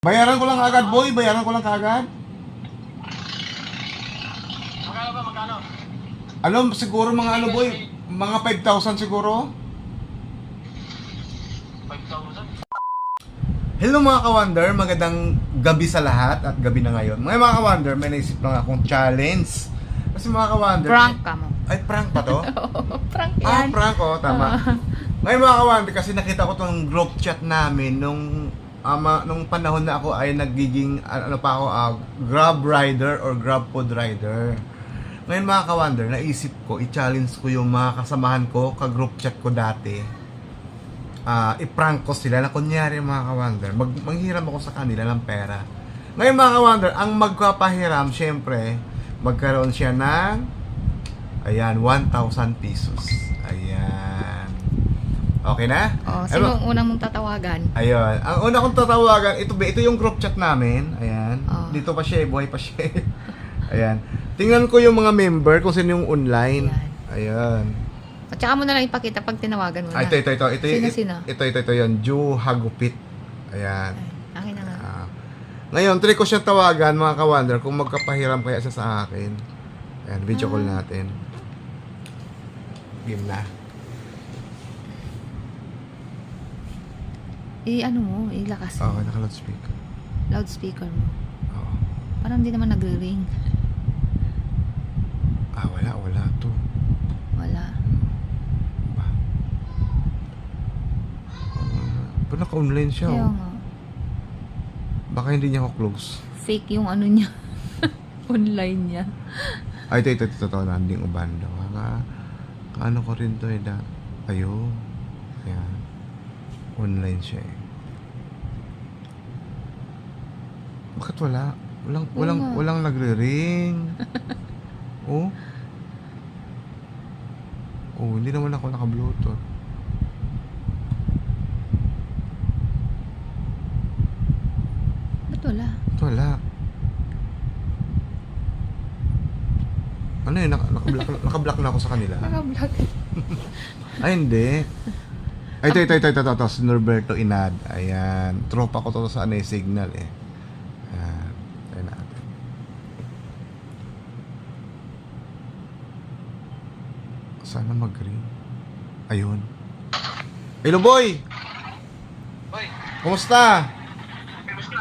Bayaran ko lang agad, boy. Bayaran ko lang kagad. Magkano ba? Magkano? Alam, siguro mga ano, boy. Mga 5,000 siguro. 5,000? Hello mga ka-wonder, magandang gabi sa lahat at gabi na ngayon. Mga mga ka-wonder, may naisip lang akong challenge. Kasi mga ka-wonder... Prank ka mo. Ay, prank pa to? Prank ah, yan. prank oh, tama. Ngayon mga ka-wonder, kasi nakita ko tong group chat namin nung ama nung panahon na ako ay nagiging ano pa ako ah, grab rider or grab food rider. Ngayon mga ka-wonder, naisip ko i-challenge ko yung mga kasamahan ko ka group chat ko dati. Ah, i-prank ko sila na kunyari mga ka-wonder, mag manghiram ako sa kanila ng pera. Ngayon mga ka-wonder, ang magpapahiram syempre magkaroon siya ng ayan 1,000 pesos. Ayan. Okay na? Oh, sino ang unang mong tatawagan? Ayun. Ang una kong tatawagan, ito ba, ito yung group chat namin. Ayan. Oh. Dito pa siya, eh, buhay pa siya. eh. Ayan. Tingnan ko yung mga member kung sino yung online. Ayan. At saka mo na lang ipakita pag tinawagan mo na. Ah, ito, ito, ito. Ito, Sino, ito, sino? ito, ito, ito, yun. Ju Hagupit. Ayan. Ay, akin na nga. Ah. Ngayon, try ko siya tawagan, mga ka-wonder, kung magkapahiram kaya siya sa akin. Ayan, video call Ah. natin. Game na. I, ano mo, ilakas mo. Okay, naka-loudspeaker. Loudspeaker mo. Oo. Parang hindi naman nagre-ring. Ah, wala, wala. to Wala. Ba? Uh, Ba't naka-online siya? Kaya Oh? nga. Baka hindi niya ako close. Fake yung ano niya. Online niya. Ay, ito, ito, ito, ito, landing ubando. Ka, kaano ko rin to eh, da. Ayun. Ayan. Online siya eh. Bakit wala? Walang, Oo walang, nga. walang nagre-ring. oh? Oh, hindi naman ako naka-bluetooth. Ba't wala? Ito, wala. Ano yun? Naka- Naka-block, naka-block na ako sa kanila. Naka-vlog. Ay, hindi. Ay, ito, ito, ito, ito, ito, ito, si Norberto Inad. Ayan. Tropa ko to sa ano, eh, signal eh. Ayan. Ayan natin. Sana mag-ring. Ayun. Hello, boy! Hoy, Kumusta? kamusta?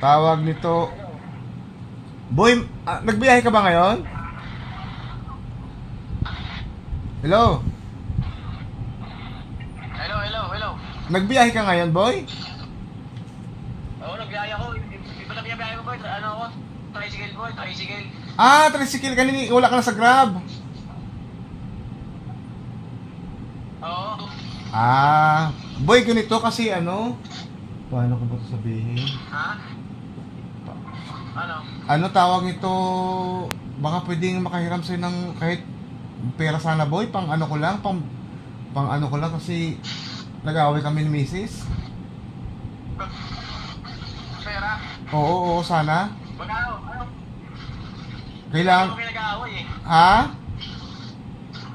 Tawag nito... Boy, ah, nagbiyahe ka ba ngayon? Hello? Hello, hello, hello. Nagbiyahe ka ngayon, boy? Oo, nagbiyaya ko. Iba na biyaya ko, boy. Ano ako? Tricycle, boy. Tricycle. Ah, tricycle kanini, wala ka na sa Grab. Oo. Ah, boy, ganito kasi ano? Paano ko ba ito sabihin? Ha? Ano? Ano tawag ito? Baka pwedeng makahiram sa'yo ng kahit pera sana, boy. Pang ano ko lang, pang, pang ano ko lang kasi nag-away kami ni Mrs. Pera? Oo, oo, sana. Magkano? Ano? Kailangan, Lagi naman kayo nag-aaway eh. ha?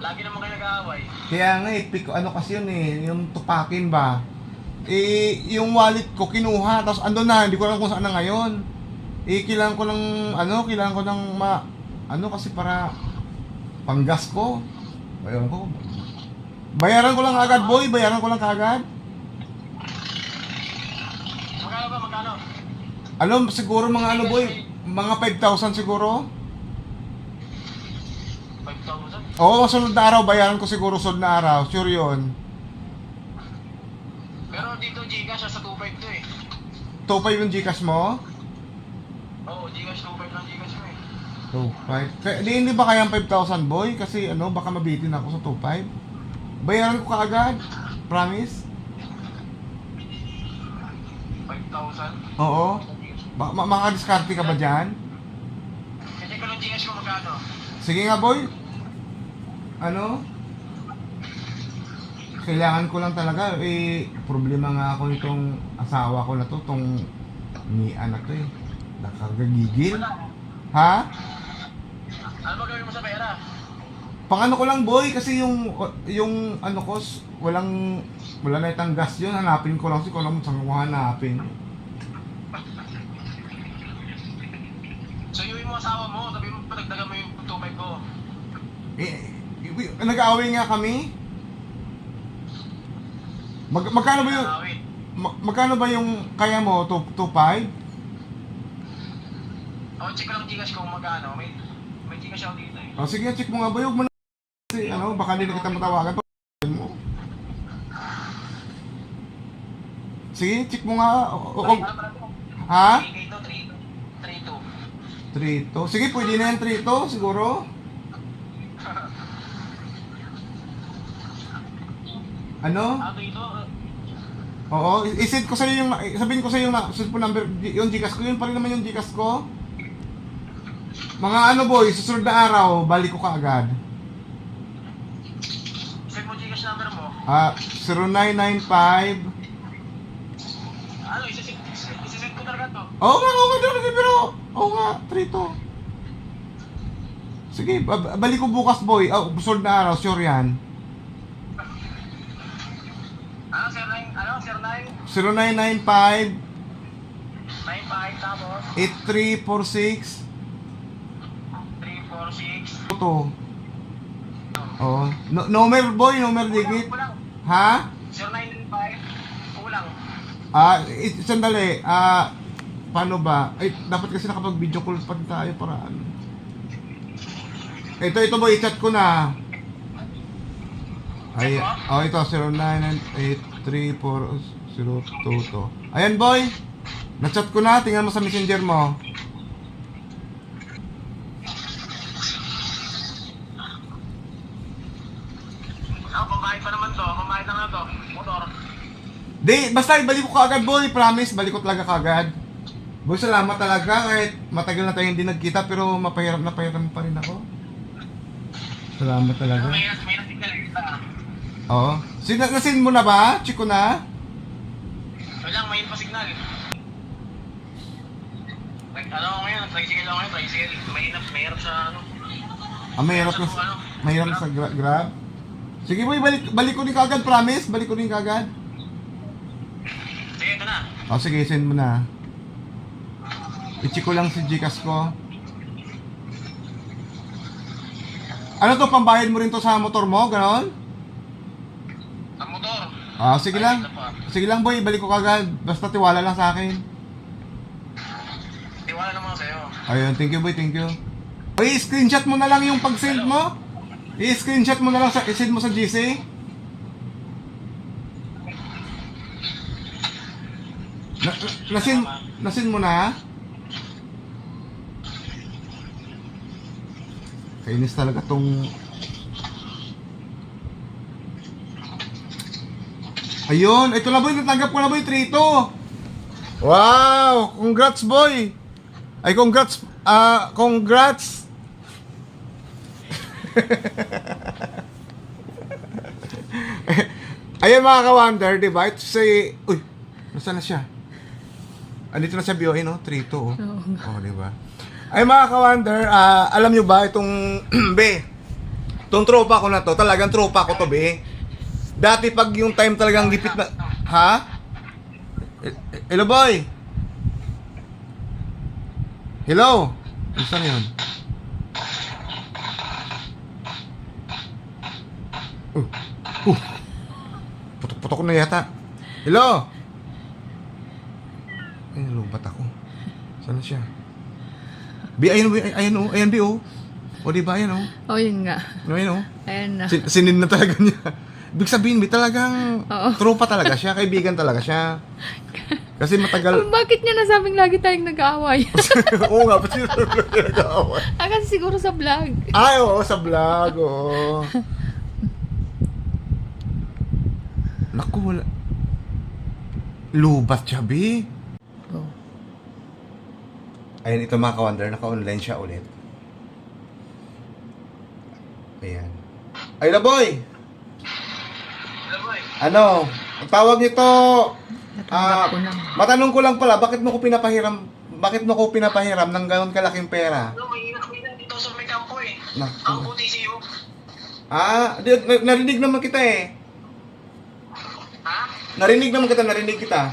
Lagi naman kayo nag-aaway. Kaya nga eh, pick, ano kasi yun eh, yung tupakin ba? Eh, yung wallet ko kinuha, tapos andun na, hindi ko alam kung saan na ngayon. Eh, kailangan ko ng, ano, kailangan ko ng ma, ano kasi para panggas ko. Bayaran ko. Bayaran ko lang agad, boy. Bayaran ko lang kagad. Magkano ba? Magkano? Alam, siguro mga ano, boy, mga 5,000 siguro. 5,000? Oo, sunod na araw, bayaran ko siguro sunod na araw. Sure yun. Pero dito Gcash sa 2.5 to eh. 2.5 yung Gcash mo? Oo, Gcash 2.5 lang Gcash mo eh. 2.5. Kaya, di, hindi ba kaya ang 5,000 boy? Kasi ano, baka mabitin ako sa 2.5. Bayaran ko kaagad. Promise? 5,000? Oo. Ba ma makadiskarte ka ba dyan? Kasi ko ng Gcash mo magkano? Sige nga boy ano, kailangan ko lang talaga, eh, problema nga ako itong asawa ko na to, tong ni anak to eh. Nakagagigil. Ha? Ano gawin mo sa pera? Pangano ko lang boy, kasi yung, yung ano ko, walang, wala na itang gas yun, hanapin ko lang, kasi ko alam mo saan ko hanapin. So, yung asawa mo, sabi mo, patagdagan mo yung 2.5 ko. Eh, nag-aaway nga kami. Mag magkano ba yung Awit. ma- magkano ba yung kaya mo? 2 2.5? Oh, check ko lang Gcash kung magkano. May, may Gcash ako dito eh. O sige, check mo nga ba yung mo na kasi ano, baka hindi na kita matawagan pa mo. Sige, check mo nga. O, o, to? ha? 3K to, 3 3 3 Sige, pwede na yan 3 siguro. Ano? Ah, dito. Oo, i-send ko sa'yo yung, sabihin ko sa'yo yung na- cellphone number, yung Gcash ko, yun pa rin naman yung Gcash ko. Mga ano boy, susunod na araw, balik ko kaagad. Check mo Gcash number mo. Ah, 0995. Ano, isisend ko talaga to. Oo nga, oo nga, doon, pero, oo nga, 3 to. Sige, ba- balik ko bukas boy, oh, susunod na araw, sure yan. Ano, 09, ano, 09, 0995 95, tapos 8346 346. to. Oo. No, number boy, number digit. Kulang, Ha? 0995, kulang. Ah, it, sandali. Ah, paano ba? Ay, dapat kasi nakapag video call pa tayo para ano. Ito, ito boy, i-chat ko na. Ay, oh, ito, 09983402 Ayan boy, na-chat ko na, tingnan mo sa messenger mo. Ako, pambayad pa naman to. Pambayad na to. Motor. Di, basta ibalik ko kaagad boy, promise, balik ko talaga kaagad. Boy, salamat talaga kahit matagal na tayong hindi nagkita pero mapahirap na pahiram pa rin ako. Salamat talaga. May may nasignal kita. Oo. Sin nasin mo na ba? Chiko na? Wala, may pa signal. Like, ano ako ngayon? Tricycle ako ngayon. Tricycle. Mahirap, mahirap sa ano. Ah, mahirap na, mahirap na sa gra- grab. Sige boy, balik, balik ko din kagad, promise. Balik ko din kagad. Sige, ito na. O sige, send mo na. I-check ko lang si Gcash ko. Ano to, pambayad mo rin to sa motor mo? Ganon? Ah, sige lang. Sige lang boy, balik ko kagad. Basta tiwala lang sa akin. Tiwala naman sa'yo. Ayun, thank you boy, thank you. Oy, screenshot mo na lang yung pag-send mo. I-screenshot mo na lang sa i-send mo sa GC. Na, na, nasin, nasin mo na? Kainis talaga tong... Ayun, ito na boy, natanggap ko na boy, trito. Wow! Congrats boy! Ay, congrats! Ah, congrats! Ayan mga ka-wonder, di ba? Ito si... Uy! Nasaan na siya? Andito na sa BOA, no? 3-2, oh. Oo. Oh, di ba? Ay mga ka-wonder, ah, alam nyo ba itong... be, itong tropa ko na to, talagang tropa ko to, be. Dati pag yung time talagang gipit na... Ha? Eh, Hello, boy! Hello? Saan yun? Uh, uh. Putok-putok na yata. Hello? Ay, lubat ako. Saan na siya? Bi, ayun, bi, ayun, oh, ayan, bi, oh. O, di ba, ayan, oh. Oh, yun nga. Ayun, oh. Ayan na. Sin- sinin na talaga niya. Ibig sabihin, bi, talagang Oo. tropa talaga siya, kaibigan talaga siya. Kasi matagal... Bakit niya nasabing lagi tayong nag-aaway? Oo nga, pati nag-aaway. ah, kasi siguro sa vlog. Ay, oo, sa vlog, oo. Naku, wala. Lubat siya, bi. Oh. Ayun, ito mga ka-wonder, naka-online siya ulit. Ayan. Ay, na boy! Ano? Ang tawag nito, ah, Natanggap ko na. matanong ko lang pala, bakit mo ko pinapahiram, bakit mo ko pinapahiram ng gano'n kalaking pera? Ano, may may dito sa may kampo eh. Naku. Kampo TCU. Ah, di, na- narinig naman kita eh. Ha? Narinig naman kita, narinig kita.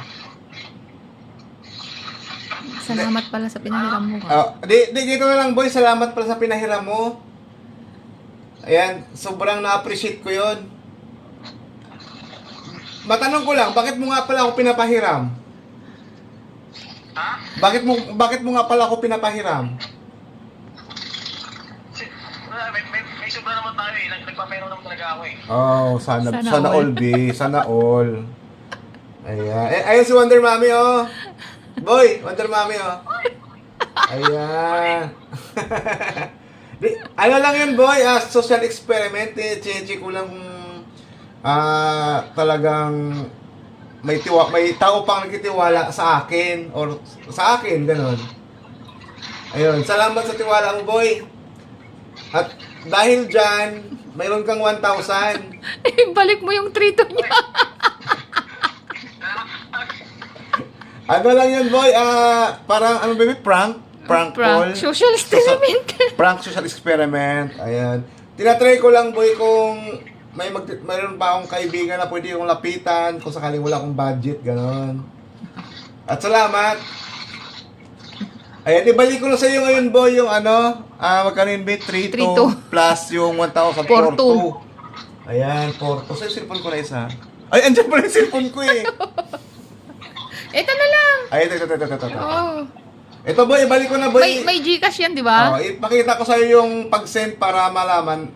Salamat pala sa pinahiram mo. Ah, di, di, dito na lang, boy. Salamat pala sa pinahiram mo. Ayan, sobrang na-appreciate ko yon. Matanong ko lang, bakit mo nga pala ako pinapahiram? Ha? Bakit mo bakit mo nga pala ako pinapahiram? May, may, may sobra naman tayo eh. Nag, naman talaga ako eh. Oh, sana sana, Sana all, all. B. Sana all. Ayan. Eh, ayun si Wonder Mommy, oh. Boy, Wonder Mommy, oh. Ayan. Di, ano lang yun, boy? Ah, social experiment. Eh, Cheche ko lang ah, talagang may tiwa, may tao pang nagtitiwala sa akin or sa akin, ganun. Ayun, salamat sa tiwala mo, boy. At dahil dyan, mayroon kang 1,000. Balik mo yung trito niya. Ano lang yun, boy? Ah, parang, ano baby? Prank? Prank, call? Prank. Social experiment. Prank social experiment. Ayan. Tinatry ko lang, boy, kung may mag mayroon pa akong kaibigan na pwede kong lapitan kung sakaling wala akong budget, ganon. At salamat. Ayan, ibalik ko na sa iyo ngayon, boy, yung ano, ah, magkano yun, babe? 3 3-2. plus yung 1,000 4-2. 4-2. Ayan, 4-2. Sa cellphone ko na isa. Ay, andyan pala yung cellphone ko eh. Ito na lang. Ay, ito, ito, ito, ito, ito. Oh. Ito, boy, ibalik ko na, boy. May, may Gcash yan, di ba? Oh, ipakita ko sa iyo yung pag-send para malaman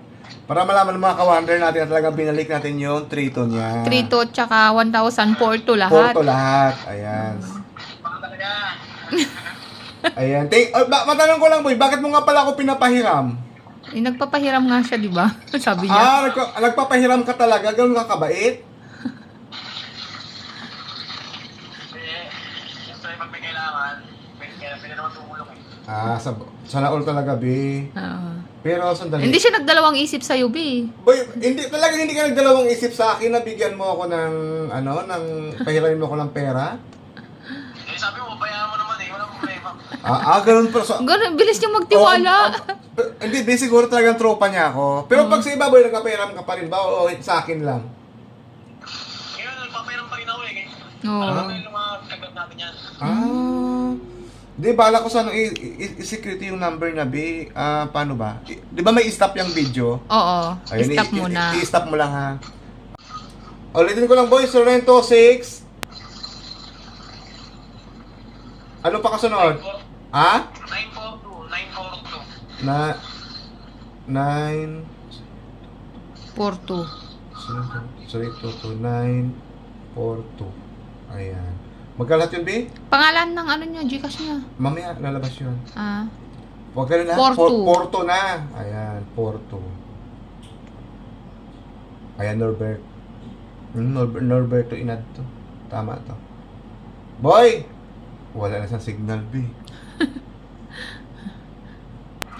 para malaman ng mga ka-wonder natin na talagang binalik natin yung trito niya. Trito tsaka 1,000 Porto lahat. Porto lahat. Ayan. Ayan. Thank, oh, ba, matanong ko lang, boy, bakit mo nga pala ako pinapahiram? Eh, nagpapahiram nga siya, di ba? Sabi niya. Ah, nagpa- nagpapahiram ka talaga? Ganun ka kabait? Eh, siyempre pag may kailangan, pwede, pwede naman tumulong eh. Ah, sa, sana all talaga, be. Oo. Pero, sandali. Hindi siya nagdalawang isip sa'yo, B. Boy, hindi, talaga hindi ka nagdalawang isip sa akin na bigyan mo ako ng, ano, ng, pahiramin mo ako ng pera? Eh, sabi mo, bayaran mo naman eh. Walang problema. Ah, ah ganun pero so, Ganun, bilis niya magtiwala. Oo, ah, pero- hindi, di siguro talagang tropa niya ako. Pero pag sa iba, boy, nagkaperam ka pa rin ba? O sa akin lang? Ngayon, nagpapairam pa rin ako eh. Oo. Alam mo yung mga tagat natin yan. Ah. Di, bala ko sana i- i- i-security yung number na, B. Ah, paano ba? I- di ba may i-stop yung video? Oo. Ayun, Stop i- i- muna. I-stop mo lang, ha? Ulitin ko lang, boy. Sorrento 6. Ano pa kasunod? Ha? 942, 942. Na... 9... Porto. Sorry, 2, 2, 9, 4, 2. Ayan. Magkalat yun, B? Pangalan ng ano niya, Gcash niya. Mamaya, lalabas yun. Ah. Huwag ka na. Porto. Por- Porto na. Ayan, Porto. Ayan, Norbert. Hmm, Norbert Norberto Inad to. Tama to. Boy! Wala na siyang signal, B.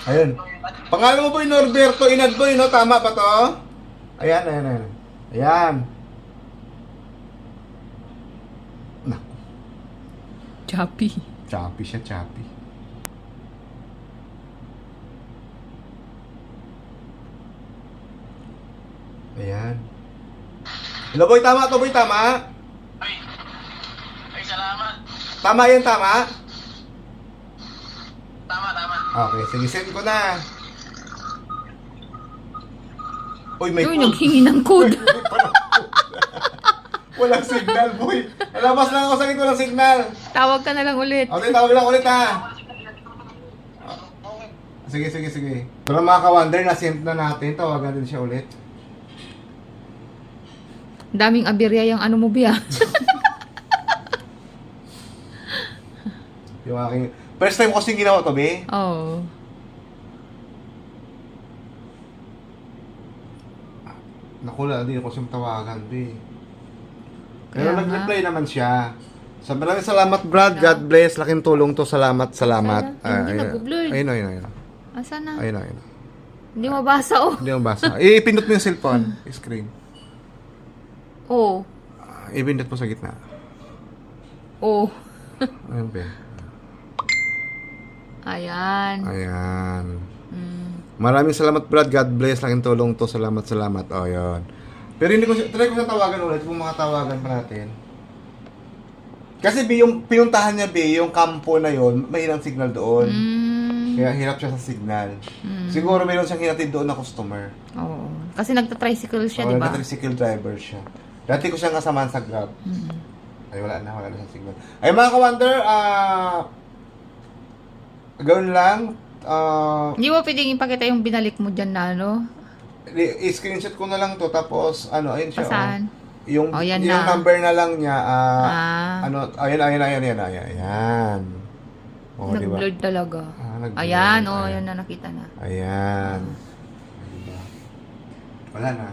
Ayun. Pangalan mo boy, Norberto Inad boy, no? Tama ba to? Ayan, ayan, ayan. Ayan. Naku, Choppy. choppy siya, choppy. Ayan. Hello boy, tama to boy, tama? Ay, ay, salamat. Tama yan, tama? Tama, tama. Okay, sige, send ko na. Uy, may Uy, naghingi ng code. Walang signal, boy. Lalabas lang ako sa gitna ng signal. Tawag ka na lang ulit. Okay, tawag lang ulit ha. Sige, sige, sige. Para mga ka-wonder, na-send na natin. Tawagan din siya ulit. Daming abirya yung ano mo, Bia. Yung aking... First time ko kasing ginawa to, be. Oo. Nakula din ako siyang tawagan, be. Pero Kaya nga. nag-reply naman siya. Sa maraming salamat, Brad. God bless. Laking tulong to. Salamat, salamat. Sana. Hindi ayun. nag-blur. Ayun, ayun, ayun. Asa na? Ayun, ayun. Hindi mabasa, oh. Hindi mo basa. Ipindot mo yung cellphone. Screen. Oo. Ah, Ipindot mo sa gitna. Oo. Ayun, be. Ayan. Ayan. Mm. Maraming salamat, Brad. God bless. Laking tulong to. Salamat, salamat. O, yun. Pero hindi ko siya, try ko siya tawagan ulit kung makatawagan pa natin. Kasi B, yung pinuntahan niya B, yung kampo na yon, may ilang signal doon. Mm. Kaya hirap siya sa signal. Mm. Siguro mayroon siyang hinatid doon na customer. Oo. Kasi nagta-tricycle siya, di ba? nagka-tricycle driver siya. Dati ko siyang kasamahan sa Grab. Mm. Ay, wala na, wala na sa signal. Ay, mga ka-wonder, ah... gawin lang, ah... Hindi mo pwedeng ipakita yung binalik mo dyan na, ano? I-screenshot ko na lang to, tapos, ano, ayun siya. oh. Pasaan? Yung, Oh, yan yung na. number na lang niya, ah... Ah. ano, ayun, ayun, ayun, ayun, ayun, ayan. Oh, di ba? Nag-blurred talaga. Ah, nag-blurred. Ayan, oh, Ayan. ayan na nakita na. Ayan. Diba? Wala na.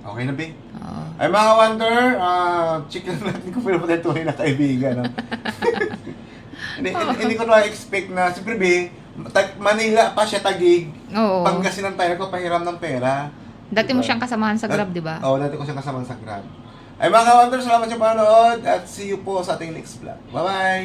Okay na, Bing? Oo. Ay mga wonder, ah check lang natin kung pwede tayo tunay na kaibigan. No? hindi, hindi, hindi ko na-expect na, siyempre B, tag, Manila pa siya tagig, Oo. Pangasinan tayo nagpapahiram ng pera. Dati mo Diba? siyang kasamahan sa Grab, di ba? Oo, dati ko siyang kasama sa Grab. Ay mga wonder, salamat sa panonood at see you po sa ating next vlog. Bye-bye!